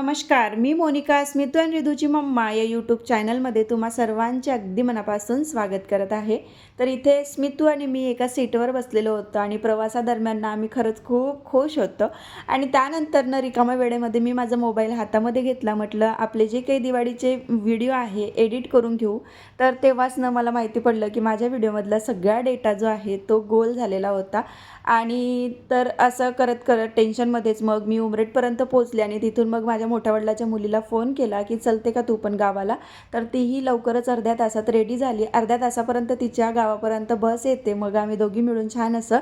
नमस्कार मी मोनिका स्मितू आणि रिधूची मम्मा या यूट्यूब चॅनलमध्ये तुम्हा सर्वांचे अगदी मनापासून स्वागत करत आहे. तर इथे स्मितू आणि मी एका सीटवर बसलेलो होतो आणि प्रवासादरम्यान आम्ही खरंच खूप खुश होतो. आणि त्यानंतर ना रिकाम्या वेळेमध्ये मी माझा मोबाईल हातामध्ये घेतला म्हटलं आपले जे काही दिवाळीचे व्हिडिओ आहे एडिट करून घेऊ. तर तेव्हाच न मला माहिती पडलं की माझ्या व्हिडिओमधला सगळा डेटा जो आहे तो गोल झालेला होता. आणि तर असं करत करत टेन्शनमध्येच मग मी उमरेटपर्यंत पोचले आणि तिथून मग माझ्या मोठ्या वडिलाच्या मुलीला फोन केला की चलते का तू पण गावाला? तर तीही लवकरच अर्ध्या तासात रेडी झाली. अर्ध्या तासापर्यंत तिच्या गावापर्यंत बस येते. मग आम्ही दोघी मिळून छान असं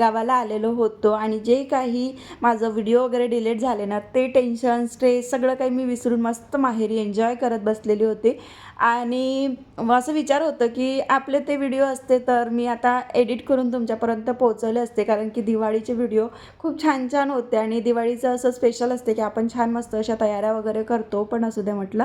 गावाला आलेलो होतो. आणि जे काही माझं व्हिडिओ वगैरे डिलीट झाले ना ते टेन्शन स्ट्रेस सगळं काही मी विसरून मस्त माहेरी एन्जॉय करत बसलेली होते. आणि असं विचार होतं की आपले ते व्हिडिओ असते तर मी आता एडिट करून तुमच्यापर्यंत पोहोचवले असते. कारण की दिवाळीचे व्हिडिओ खूप छान छान होते आणि दिवाळीचं असं स्पेशल असते की आपण छान मस्त अशा तयाऱ्या वगैरे करतो. पण असू दे म्हटलं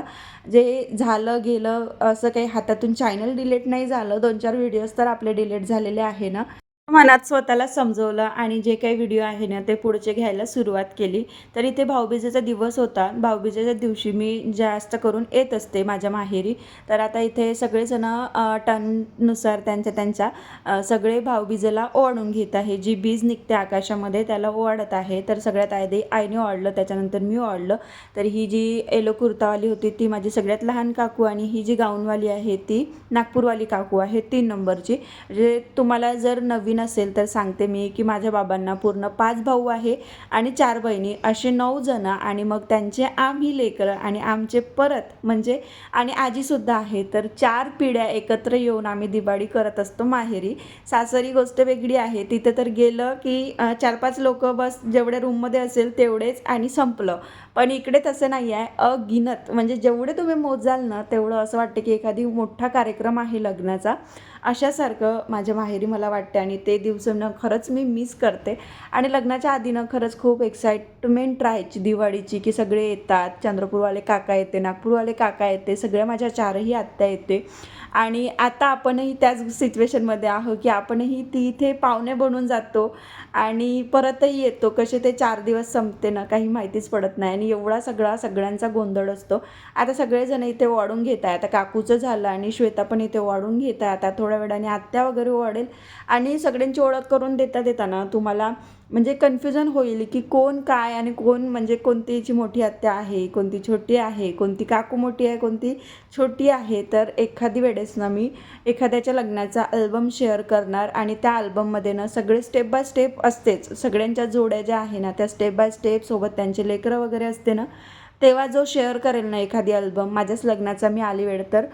जे झालं गेलं असं काही हातातून चॅनल डिलीट नाही झालं दोन चार व्हिडिओज तर आपले डिलीट झालेले आहे ना. मनात स्वतःला समजवलं आणि जे काही व्हिडिओ आहे ना ते पुढचे घ्यायला सुरुवात केली. तर इथे भाऊबीजेचा दिवस होता. भाऊबीजेच्या दिवशी मी जास्त करून येत असते माझ्या माहेरी. तर आता इथे सगळेजण टननुसार त्यांच्या त्यांच्या सगळे भाऊबीजेला ओढून घेत आहे. जी बीज निघते आकाशामध्ये त्याला ओढत आहे. तर सगळ्यात आधी आईने ओढलं त्याच्यानंतर मी ओढलं तर ही जी येलो कुर्तावाली होती ती माझी सगळ्यात लहान काकू आणि ही जी गाऊनवाली आहे ती नागपूरवाली काकू आहे तीन नंबरची. जे तुम्हाला जर नवीन असेल तर सांगते मी की माझ्या बाबांना पूर्ण पाच भाऊ आहे आणि चार बहिणी. असे नऊ जण आणि मग त्यांचे आम्ही लेकरं आणि आमचे परत म्हणजे आणि आजीसुद्धा आहे. तर चार पिढ्या एकत्र येऊन आम्ही दिवाळी करत असतो माहेरी. सासरी गोष्ट वेगळी आहे. तिथे तर गेलं की चार पाच लोक बस जेवढ्या रूममध्ये असेल तेवढेच आणि संपलं. पण इकडे तसं नाही आहे. अगिनत म्हणजे जेवढे तुम्ही मोजाल ना तेवढं असं वाटतं की एखादी मोठा कार्यक्रम आहे लग्नाचा. अशासारखं माझ्या माहेरी मला वाटते आणि ते दिवसांना खरंच मी मिस करते. आणि लग्नाच्या आधीनं खरंच खूप एक्साइटमेंट राहायची दिवाळीची की सगळे येतात. चंद्रपूरवाले काका येते नागपूरवाले काका येते. सगळ्या माझ्या चारही आत्या येते. आणि आता आपणही त्याच सिच्युएशनमध्ये आहो की आपणही ती इथे पाहुणे बनून जातो आणि परतही येतो. कसे ते चार दिवस संपते ना काही माहितीच पडत नाही. आणि एवढा सगळा सगळ्यांचा गोंधळ असतो. आता सगळेजण इथे वाढून घेत आहे आता काकूचं झालं आणि श्वेता पण इथे वाढून घेत आहे आता थोड्या वेळाने आत्या वगैरे वाढेल आणि सगळ्यांची ओळख करून देता देताना तुम्हाला म्हणजे कन्फ्युजन होईल की कोण काय आणि कोण म्हणजे कोणतीची मोठी आत्या आहे कोणती छोटी आहे कोणती काकू मोठी आहे कोणती छोटी आहे तर एखादी वेळेस ना मी एखाद्याच्या लग्नाचा अल्बम शेअर करणार आणि त्या अल्बममध्ये ना सगळे स्टेप बाय स्टेप असतेच. सगळ्यांच्या जोड्या ज्या आहे ना त्या स्टेप बाय स्टेप सोबत त्यांचे लेकरं वगैरे असते ना तेव्हा जो शेअर करेल ना एखादी अल्बम माझ्याच लग्नाचा मी आली वेळ तर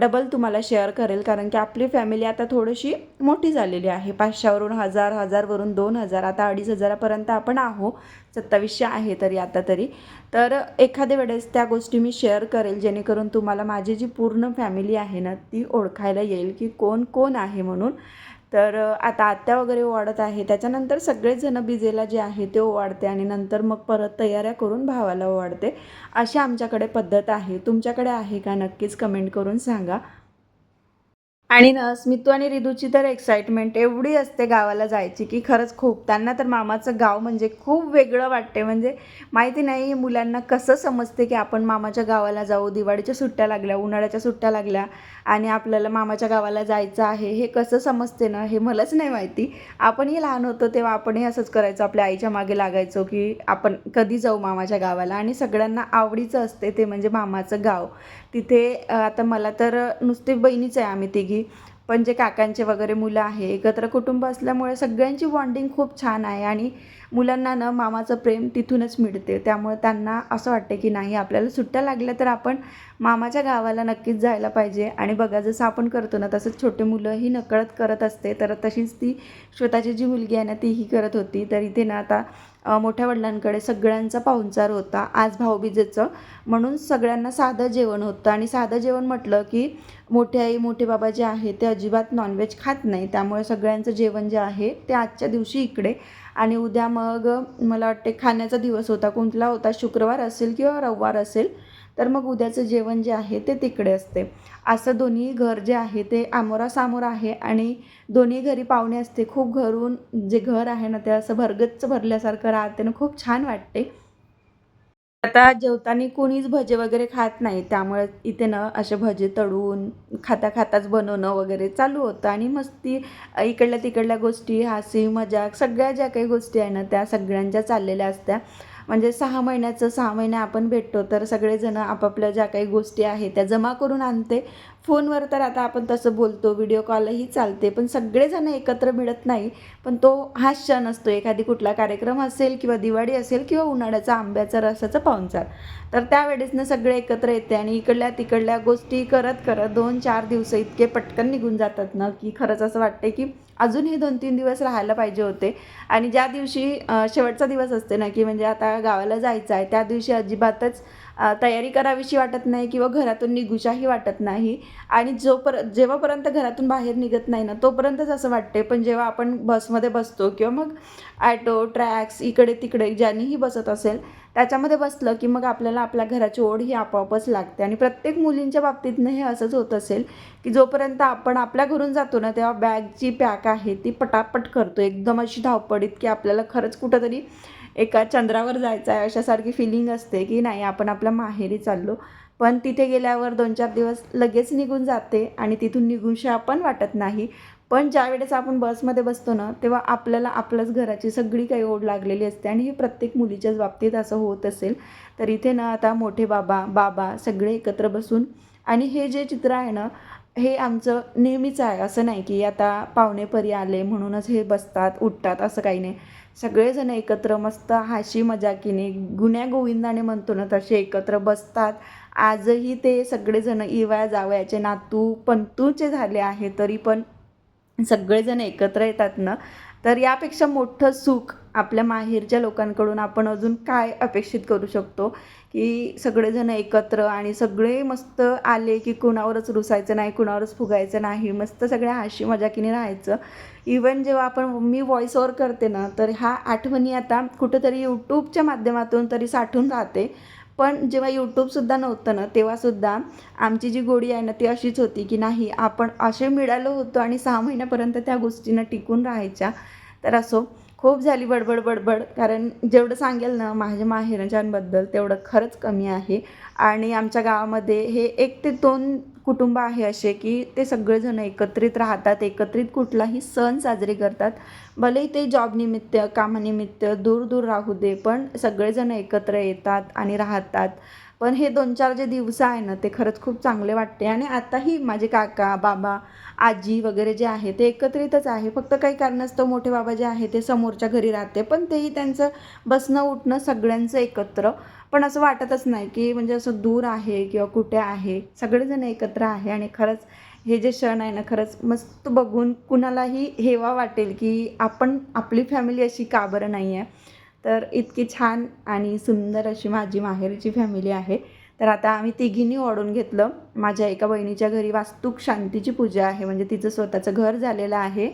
डबल तुम्हाला शेअर करेल. कारण की आपली फॅमिली आता थोडीशी मोठी झालेली आहे. पाचशेवरून हजार हजारवरून दोन हजार आता अडीच हजारापर्यंत आपण आहो सत्तावीसशे आहे तरी आता तरी. तर एखाद्या वेळेस त्या गोष्टी मी शेअर करेल जेणेकरून तुम्हाला माझी जी पूर्ण फॅमिली आहे ना ती ओळखायला येईल की कोण कोण आहे म्हणून. तर आता आत्या वगैरे ओवाळत आहे. त्याच्यानंतर सगळेच जण बिजेला जे आहे ते ओवाढते आणि नंतर मग परत तयाऱ्या करून भावाला ओवाडते अशी आमच्याकडे पद्धत आहे. तुमच्याकडे आहे का? नक्कीच कमेंट करून सांगा. आणि ना स्मितू आणि रिदूची तर एक्साइटमेंट एवढी असते गावाला जायची की खरंच खूप त्यांना तर मामाचं गाव म्हणजे खूप वेगळं वाटते. म्हणजे माहिती नाही मुलांना कसं समजते की आपण मामाच्या गावाला जाऊ दिवाळीच्या सुट्ट्या लागल्या उन्हाळ्याच्या सुट्ट्या लागल्या. आणि आपल्याला मामाच्या गावाला जायचं आहे हे कसं समजते ना हे मलाच नाही माहिती. आपणही लहान होतो तेव्हा आपणही असंच करायचो आपल्या आईच्या मागे लागायचो की आपण कधी जाऊ मामाच्या गावाला. आणि सगळ्यांना आवडीचं असते ते म्हणजे मामाचं गाव. तिथे आता मला तर नुसती बहिणीच आहे आम्ही तिघी. पण जे काकांचे वगैरे मुलं आहे एकत्र कुटुंब असल्यामुळे सगळ्यांची बॉन्डिंग खूप छान आहे. आणि मुलांना ना मामाचं प्रेम तिथूनच मिळते. त्यामुळे त्यांना असं वाटते की नाही आपल्याला सुट्ट्या लागल्या तर आपण मामाच्या गावाला नक्कीच जायला पाहिजे. आणि बघा जसं आपण करतो ना तसंच छोटे मुलंही नकळत करत असते. तर तशीच ती श्वेताची जी मुलगी आहे ना तीही करत होती. तर इथे ना आता मोठ्या वडिलांकडे सगळ्यांचा पाहुणचार होता. आज भाऊबीजेचं. म्हणून सगळ्यांना साधं जेवण होतं. आणि साधं जेवण म्हटलं की मोठे आई मोठे बाबा जे आहे ते अजिबात नॉनव्हेज खात नाही. त्यामुळे सगळ्यांचं जेवण जे आहे ते आजच्या दिवशी इकडे आणि उद्या मग मला वाटते खाण्याचा दिवस होता कोणता होता शुक्रवार असेल किंवा रविवार असेल तर मग उद्याचं जेवण जे आहे ते तिकडे असते. असं दोन्ही घर जे आहे ते आमोरासामोर आहे आणि दोन्ही घरी पाहुणे असते. खूप घरून जे घर आहे ना ते असं भरगच्च भरल्यासारखं राहते ना खूप छान वाटते. आता जेवताना कोणीच भजे वगैरे खात नाही त्यामुळे इथे ना असे भजे तळून खाता खाताच बनवणं वगैरे चालू होतं. आणि मस्ती इकडल्या तिकडल्या गोष्टी हासी मजाक सगळ्या ज्या काही गोष्टी आहे ना त्या सगळ्यांच्या चाललेल्या असत्या. म्हणजे सहा महिन्याचं सहा महिने आपण भेटतो तर सगळेजण आपापल्या ज्या काही गोष्टी आहेत त्या जमा करून आणते. फोनवर तर आता आपण तसं बोलतो व्हिडिओ कॉलही चालते पण सगळेजण एकत्र मिळत नाही. पण तो हा क्षण असतो एखादी कुठला कार्यक्रम असेल किंवा दिवाळी असेल किंवा उन्हाळ्याचा आंब्याचा रसाचा पाहुणचार. तर त्यावेळेसनं सगळे एकत्र येते आणि इकडल्या तिकडल्या गोष्टी करत करत दोन चार दिवस इतके पटकन निघून जातात ना की खरंच असं वाटते की अजूनही दोन तीन दिवस राहायला पाहिजे होते. आणि ज्या दिवशी शेवटचा दिवस असते ना की म्हणजे आता गावाला जायचं आहे त्या दिवशी अजिबातच तयारी करावीशी वाटत नाही किंवा घरातून निघूशाही वाटत नाही. आणि जोपर जेव्हापर्यंत घरातून बाहेर निघत नाही ना तोपर्यंतच असं वाटते पण जेव्हा आपण बसमध्ये बसतो किंवा मग ॲटो ट्रॅक्स इकडे तिकडे ज्यांनीही बसत असेल त्याच्यामध्ये बसलं की मग आपल्याला आपल्या घराची ओढ ही आपोआपच लागते. आणि प्रत्येक मुलींच्या बाबतीतनं हे असंच होत असेल की जोपर्यंत आपण आपल्या घरून जातो ना तेव्हा बॅगची पॅक आहे ती पटापट करतो. एकदम अशी धावपडीत की आपल्याला खरंच कुठंतरी एका चंद्रावर जायचं आहे अशासारखी फिलिंग असते की नाही आपण आपल्या माहेरी चाललो. पण तिथे गेल्यावर दोन चार दिवस लगेच निघून जाते आणि तिथून निघूनशा पण वाटत नाही. पण ज्या वेळेस आपण बसमध्ये बसतो ना तेव्हा आपल्याला आपल्याच घराची सगळी काही ओढ लागलेली असते आणि हे प्रत्येक मुलीच्याच बाबतीत असं होत असेल. तर इथे ना आता मोठे बाबा बाबा सगळे एकत्र बसून आणि हे जे चित्र आहे ना हे आमचं नेहमीच आहे. असं नाही की आता पाहुणेपरी आले म्हणूनच हे बसतात उठतात असं काही नाही. सगळेजण एकत्र मस्त हाशी मजाकीने गुण्या गोविंदाने म्हणतो ना तसे एकत्र बसतात. आजही ते सगळेजण इवाया जावयाचे नातू पंतूचे झाले आहे तरी पण सगळेजण एकत्र येतात ना. तर यापेक्षा मोठं सुख आपल्या माहेरच्या लोकांकडून आपण अजून काय अपेक्षित करू शकतो? की सगळेजण एकत्र आणि सगळे मस्त आले की कुणावरच रुसायचं नाही कुणावरच फुगायचं नाही मस्त सगळ्या हाशी मजाकीने राहायचं. इवन जेव्हा आपण मी व्हॉइस ओवर करते ना तर ह्या आठवणी आता कुठंतरी यूट्यूबच्या माध्यमातून तरी साठून राहते. पण जेव्हा यूट्यूबसुद्धा नव्हतं ना तेव्हासुद्धा आमची जी गोडी आहे ना ती अशीच होती की नाही आपण असे मिळालो होतो आणि सहा महिन्यापर्यंत त्या गोष्टींना टिकून राहायच्या. तर असो खूप झाली बडबड बडबड. कारण जेवढं सांगेल ना माझ्या माहेरच्यांबद्दल तेवढं खरंच कमी आहे. आणि आमच्या गावामध्ये हे एक ते दोन कुटुंब आहे असे की ते सगळेजण एकत्रित राहतात एकत्रित कुठलाही सण साजरे करतात. भलेही ते जॉबनिमित्त कामानिमित्त दूर दूर राहू दे पण सगळेजण एकत्र येतात आणि राहतात. पण हे दोन चार जे दिवस आहे ना ते खरंच खूप चांगले वाटते. आणि आताही माझे काका बाबा आजी वगैरे जे आहे ते एकत्रितच आहे. फक्त काही कारणास्तव मोठे बाबा जे आहे ते समोरच्या घरी राहते. पण तेही त्यांचं बसणं उठणं सगळ्यांचं एकत्र. पण असं वाटतच नाही की म्हणजे असं दूर आहे किंवा कुठे आहे. सगळेजण एकत्र आहे आणि खरंच हे जे क्षण आहे ना खरंच मस्त बघून कुणालाही हेवा वाटेल की आपण आपली फॅमिली अशी का बरं नाही आहे. तर इतकी छान आणि सुंदर अशी माझी माहेरची फॅमिली आहे. तर आता आम्ही तिघींनी ओढून घेतलं. माझ्या एका बहिणीच्या घरी वास्तुक शांतीची पूजा आहे. म्हणजे तिचं स्वतःचं घर झालेलं आहे.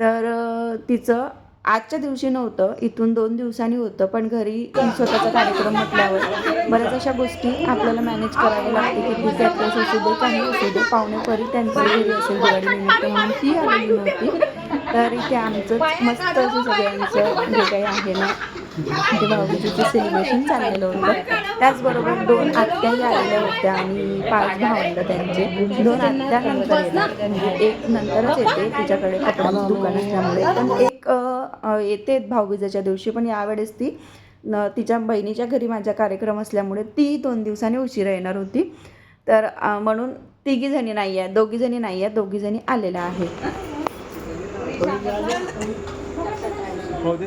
तर तिचं आजच्या दिवशी नव्हतं इथून दोन दिवसांनी होतं पण घरी स्वतःचा कार्यक्रम म्हटल्यावर बऱ्याच अशा गोष्टी आपल्याला मॅनेज कराव्या लागते की ती असू दे काही असू दे पाहुणेपरी त्यांच्या घरी असेल दिवाळी निमित्त म्हणून ती आलेली नव्हती. तर इथे आमचं मस्त असं सगळ्यांचं जे काही आहे ना म्हणजे भाऊबीजेचं सेलिब्रेशन चाललेलं होतं. त्याचबरोबर दोन आत्याही आलेल्या होत्या आणि पाच भावंड त्यांचे. दोन आत्या नंतर येणार. म्हणजे एक नंतरच येते तिच्याकडे कपड्याचं दुकान असल्यामुळे. पण एक अ, येते भाऊबीजेच्या दिवशी पण यावेळेस ती न तिच्या बहिणीच्या घरी माझा कार्यक्रम असल्यामुळे ती दोन दिवसांनी उशिरा येणार होती तर म्हणून तिघीजणी नाही आहे दोघीजणी नाही आहे दोघीजणी आलेल्या आहेत हो दे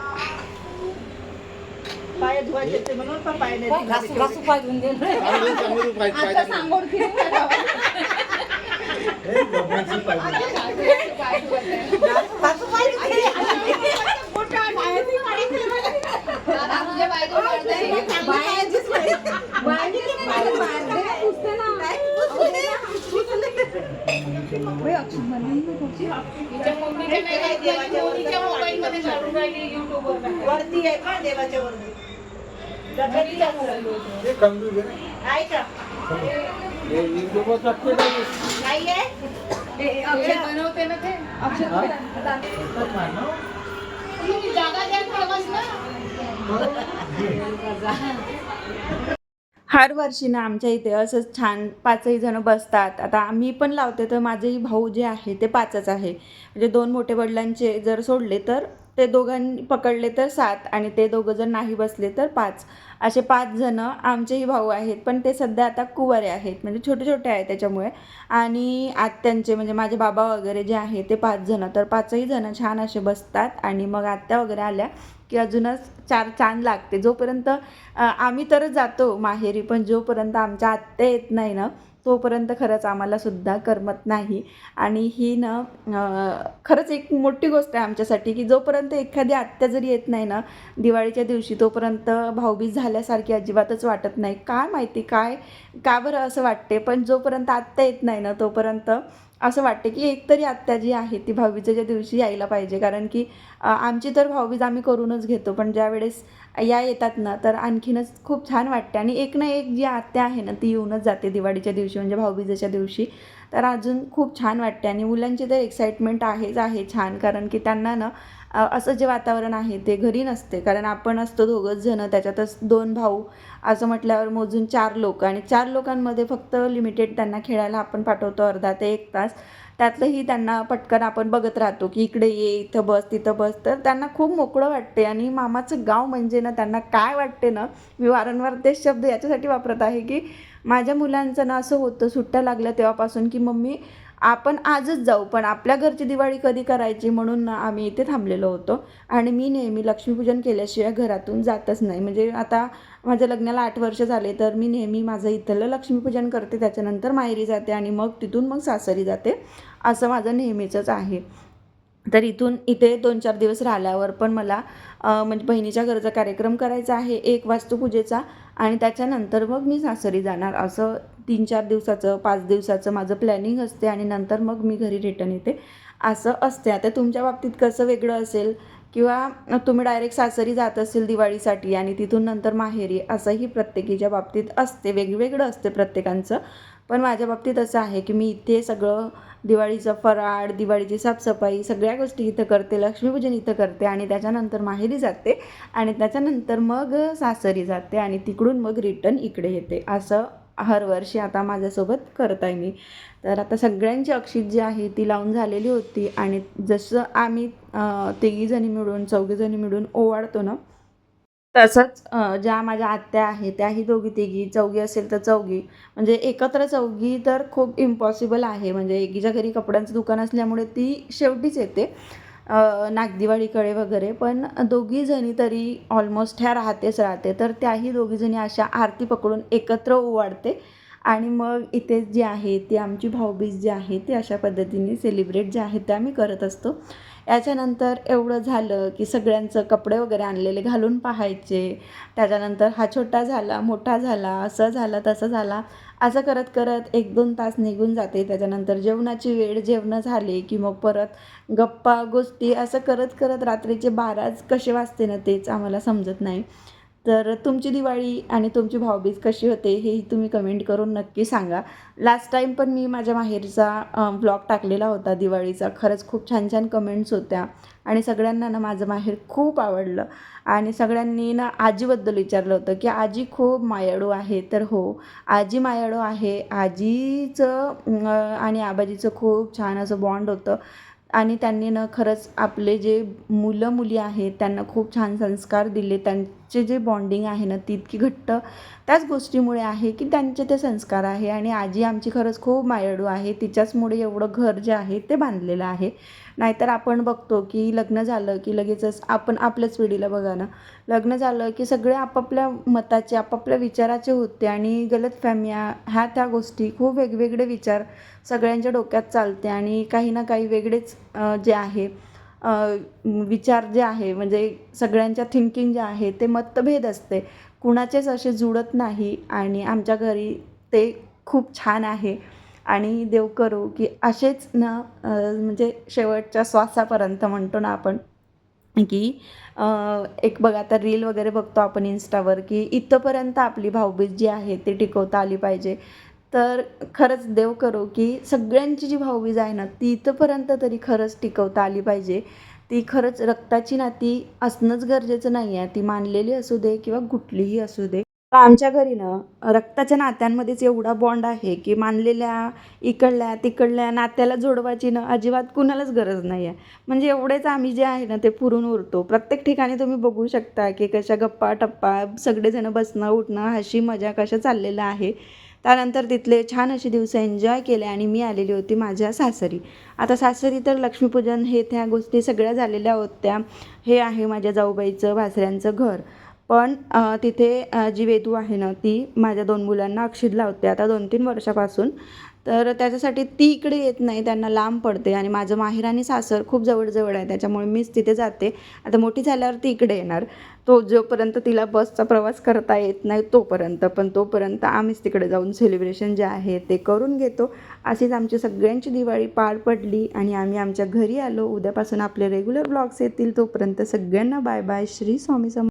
पाय धुवायचे ते म्हणून पण पाय नाही घासू घासू पाय धुवून दे चांगलं चांगलं रूप आहेत आता पाहिजे सांगून फिरून काय लावायचं? हे गव्हाणचं पाहिजे घासू पाय धुवून दे. मोठं आणि किती पाय फिरवलं. बायांचीच पाय. बायांचीच पाय. बायांचीच पुसते ना. बाई, अक्षु, मला नाही पुसते. हे काय देवाच्या वरती. वरती आहे का देवाच्या वरती आहे. बनवते ना ते? टाक मार. जागा द्या प्रवास ना. हर वर्षी ना आमच्या इथे असंच छान पाचही जण बसतात. आता आम्ही पण लावते तर माझेही भाऊ जे आहे ते पाचच आहे. म्हणजे दोन मोठे वडिलांचे जर सोडले तर ते दोघांनी पकडले तर सात आणि ते दोघं जर नाही बसले तर पाच. असे पाच जण आमचेही भाऊ आहेत पण ते सध्या आता कुवारे आहेत म्हणजे छोटे छोटे आहेत त्याच्यामुळे. आणि आत्यांचे म्हणजे माझे बाबा वगैरे जे आहे ते पाच जण तर पाचही जण छान असे बसतात आणि मग आत्या वगैरे आल्या की अजूनच चार चांद लागते. जोपर्यंत आम्ही तरच जातो माहेरी पण जोपर्यंत आमच्या आत्या येत नाही ना तोपर्यंत खरंच आम्हाला सुद्धा करमत नाही. आणि ही ना खरंच एक मोठी गोष्ट आहे आमच्यासाठी की जोपर्यंत एखादी आत्या जरी येत नाही ना दिवाळीच्या दिवशी तोपर्यंत भाऊबीज झाल्यासारखी अजिबातच वाटत नाही. काय माहिती काय का बरं असं वाटते पण जोपर्यंत आत्या येत नाही ना तोपर्यंत असं वाटते की एकतरी आत्या जी आहे ती भाऊबीजेच्या दिवशी यायला पाहिजे. कारण की आमची तर भाऊबीज आम्ही करूनच घेतो पण ज्या वेळेस या येतात ना तर आणखीनच खूप छान वाटते. आणि एक ना एक जी आत्या आहे ना ती येऊनच जाते दिवाळीच्या दिवशी म्हणजे भाऊबीजेच्या दिवशी. तर अजून खूप छान वाटते. आणि मुलांची तर एक्साइटमेंट आहेच आहे छान कारण की त्यांना ना असं जे वातावरण आहे ते घरी नसते. कारण आपण असतो दोघंच जणं त्याच्यातच दोन भाऊ. असं म्हटल्यावर मोजून चार लोक. आणि चार लोकांमध्ये फक्त लिमिटेड त्यांना खेळायला आपण पाठवतो अर्धा ते एक तास. त्यातलंही त्यांना पटकन आपण बघत राहतो की इकडे ये इथं बस तिथं बस. तर त्यांना खूप मोकळं वाटते. आणि मामाचं गाव म्हणजे ना त्यांना काय वाटते ना मी वारंवार तेच शब्द याच्यासाठी वापरत आहे की माझ्या मुलांचं ना असं होतं सुट्ट्या लागल्या तेव्हापासून की मम्मी आपण आजच जाऊ पण आपल्या घरची दिवाळी कधी करायची म्हणून ना आम्ही इथे थांबलेलो होतो. आणि मी नेहमी लक्ष्मीपूजन केल्याशिवाय घरातून जातच नाही. म्हणजे आता माझ्या लग्नाला आठ वर्ष झाले तर मी नेहमी माझं इथलं लक्ष्मीपूजन करते त्याच्यानंतर माहेरी जाते आणि मग तिथून मग सासरी जाते. असं माझं नेहमीचंच आहे. तर इथून इथे दोन चार दिवस राहिल्यावर पण मला म्हणजे बहिणीच्या घरचा कार्यक्रम करायचा आहे एक वास्तुपूजेचा. आणि त्याच्यानंतर मग मी सासरी जाणार असं तीन चार दिवसाचं पाच दिवसाचं माझं प्लॅनिंग असते आणि नंतर मग मी घरी रिटर्न येते. असं असते. आता तुमच्या बाबतीत कसं वेगळं असेल? किंवा तुम्ही डायरेक्ट सासरी जात असेल दिवाळीसाठी आणि तिथून नंतर माहेरी असंही प्रत्येकीच्या बाबतीत असते. वेगवेगळं असते प्रत्येकांचं. पण माझ्या बाबतीत असं आहे की मी इथे सगळं दिवाळीचं फराळ दिवाळीची साफसफाई सगळ्या गोष्टी इथं करते. लक्ष्मीपूजन इथं करते आणि त्याच्यानंतर माहेरी जाते आणि त्याच्यानंतर मग सासरी जाते आणि तिकडून मग रिटर्न इकडे येते. असं हर वर्षी आता माझ्यासोबत करत आहे मी. तर आता सगळ्यांची अक्षित जी आहे ती लावून झालेली होती. आणि जसं आम्ही तिघीजणी मिळून चौघीजणी मिळून ओवाळतो ना तसंच ज्या माझ्या आत्या आहेत त्याही दोघी तिघी चौघी असेल तर चौघी. म्हणजे एकत्र चौघी तर खूप इम्पॉसिबल आहे. म्हणजे एकीच्या घरी कपड्यांचं दुकान असल्यामुळे ती शेवटीच येते. नागदिवाळीकडे वगैरे पण दोघीजणी तरी ऑलमोस्ट ह्या राहतेच राहते. तर त्याही दोघीजणी अशा आरती पकडून एकत्र ओवाडते आणि मग इथे जे आहे ती आमची भाऊबीज जी आहे ती अशा पद्धतीने सेलिब्रेट जे आहे ते आम्ही करत असतो. याच्यानंतर एवढं झालं की सगळ्यांचं कपडे वगैरे आणलेले घालून पाहायचे. त्याच्यानंतर हा छोटा झाला मोठा झाला असं झालं तसं झाला. असं करत करत एक दोन तास निघून जाते. त्याच्यानंतर जेवणाची वेळ जेवणं झाले की मग परत गप्पा गोष्टी असं करत करत रात्रीचे बाराच कसे वाजते ना तेच आम्हाला समजत नाही. तर तुमची दिवाळी आणि तुमची भाऊबीज कशी होते हेही तुम्ही कमेंट करून नक्की सांगा. लास्ट टाईम पण मी माझ्या माहेरचा ब्लॉग टाकलेला होता दिवाळीचा. खरंच खूप छान छान कमेंट्स होत्या. आणि सगळ्यांना ना माझं माहेर खूप आवडलं. आणि सगळ्यांनी ना आजीबद्दल विचारलं होतं की आजी खूप मायाळू आहे. तर हो आजी मायाळू आहे. आजीचं आणि आबाजीचं खूप छान असं बॉन्ड होतं. आणि त्यांनी ना खरंच आपले जे मुलं मुली आहेत त्यांना खूप छान संस्कार दिले. त्यां आजचे जे बॉन्डिंग आहे ना ती इतकी घट्ट त्याच गोष्टीमुळे आहे की त्यांचे ते संस्कार आहे आणि आजी आमची खरंच खूप मायाळू आहे. तिच्याचमुळे एवढं घर जे आहे ते बांधलेलं आहे. नाहीतर आपण बघतो की लग्न झालं की लगेचच आपण आपल्याच पिढीला बघा ना. लग्न झालं की सगळे आपापल्या मताचे आपापल्या विचाराचे होते आणि गलत फॅमिया ह्या त्या गोष्टी खूप वेगवेगळे विचार सगळ्यांच्या डोक्यात चालते आणि काही ना काही वेगळेच जे आहे विचार जे आहे म्हणजे सगळ्यांच्या थिंकिंग जे आहे ते मतभेद असते. कुणाचेच असे जुळत नाही आणि आमच्या घरी ते खूप छान आहे. आणि देव करू की असेच ना म्हणजे शेवटच्या श्वासापर्यंत म्हणतो ना आपण की एक बघा आता रील वगैरे बघतो आपण इन्स्टावर की इथंपर्यंत आपली भाऊबीज जी आहे ती टिकवता आली पाहिजे. तर खरंच देव करो की सगळ्यांची जी भाऊबीज आहे ना ती इथंपर्यंत तरी खरंच टिकवता आली पाहिजे. ती खरंच रक्ताची नाती असणंच गरजेचं नाही आहे. ती मानलेली असू दे किंवा कुठलीही असू दे. आमच्या घरी ना रक्ताच्या नात्यांमध्येच एवढा बॉन्ड आहे की मानलेल्या इकडल्या तिकडल्या नात्याला जोडवायची ना अजिबात कुणालाच गरज नाही आहे. म्हणजे एवढेच आम्ही जे आहे ना ते पुरून उरतो. प्रत्येक ठिकाणी तुम्ही बघू शकता की कशा गप्पा टप्पा सगळेजणं बसणं उठणं हशी मजा कशा चाललेलं आहे. त्यानंतर तिथले छान असे दिवस एन्जॉय केले आणि मी आलेली होती माझ्या सासरी. आता सासरी तर लक्ष्मीपूजन हे त्या गोष्टी सगळ्या झालेल्या होत्या. हे आहे माझ्या जाऊबाईचं भासऱ्यांचं घर. पण तिथे जी वेदू आहे ना ती माझ्या दोन मुलांना अक्षित लावते. आता दोन तीन वर्षापासून. तर त्याच्यासाठी ती इकडे येत नाही त्यांना लांब पडते. आणि माझं माहेर आणि सासर खूप जवळजवळ आहे त्याच्यामुळे मीच तिथे जाते. आता मोठी झाल्यावर ती इकडे येणार. तो जोपर्यंत तिला बसचा प्रवास करता येत नाही तोपर्यंत. पण तोपर्यंत आम्हीच तिकडे जाऊन सेलिब्रेशन जे आहे ते करून घेतो. अशीच आमची सगळ्यांची दिवाळी पार पडली आणि आम्ही आमच्या घरी आलो. उद्यापासून आपले रेग्युलर ब्लॉग्स येतील. तोपर्यंत सगळ्यांना बाय बाय श्री स्वामी सम